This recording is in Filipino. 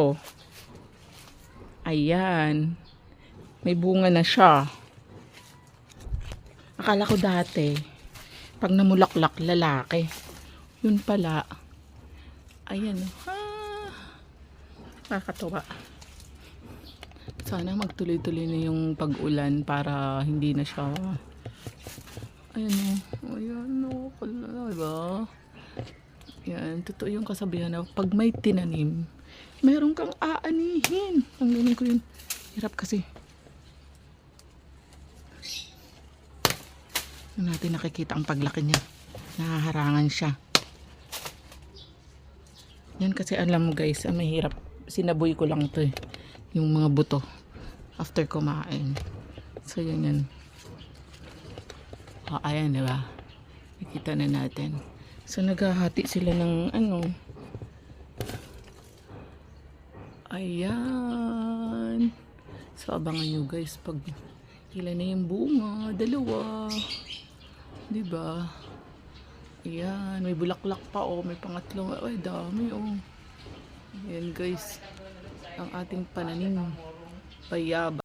Oh. Ayan. May bunga na siya. Akala ko dati, pag namulaklak, lalaki. Yun pala. Ayan. Ah, nakakatawa. Sana magtuloy-tuloy na yung pag-ulan para hindi na siya Ayan o. Ayan o. Pala, diba? Yan. Totoo yung kasabihan na pag may tinanim, meron kang aanihin. Ang galing ko yun. Hirap kasi. Doon natin nakikita ang paglaki niya. Nahaharangan siya. Yan kasi alam mo guys, ang mahirap. Sinaboy ko lang to eh. Yung mga buto. After kumain. So yan yan. Oh, ayan, di ba? Nakita na natin. So, naghahati sila ng ano. Ayan. So, abangan nyo guys pag ilan na yung bunga. Dalawa. Ba? Ayan. May bulaklak pa oh. May pangatlong. Ay, dami oh. Ayan guys. Ang ating pananim. Bayaba.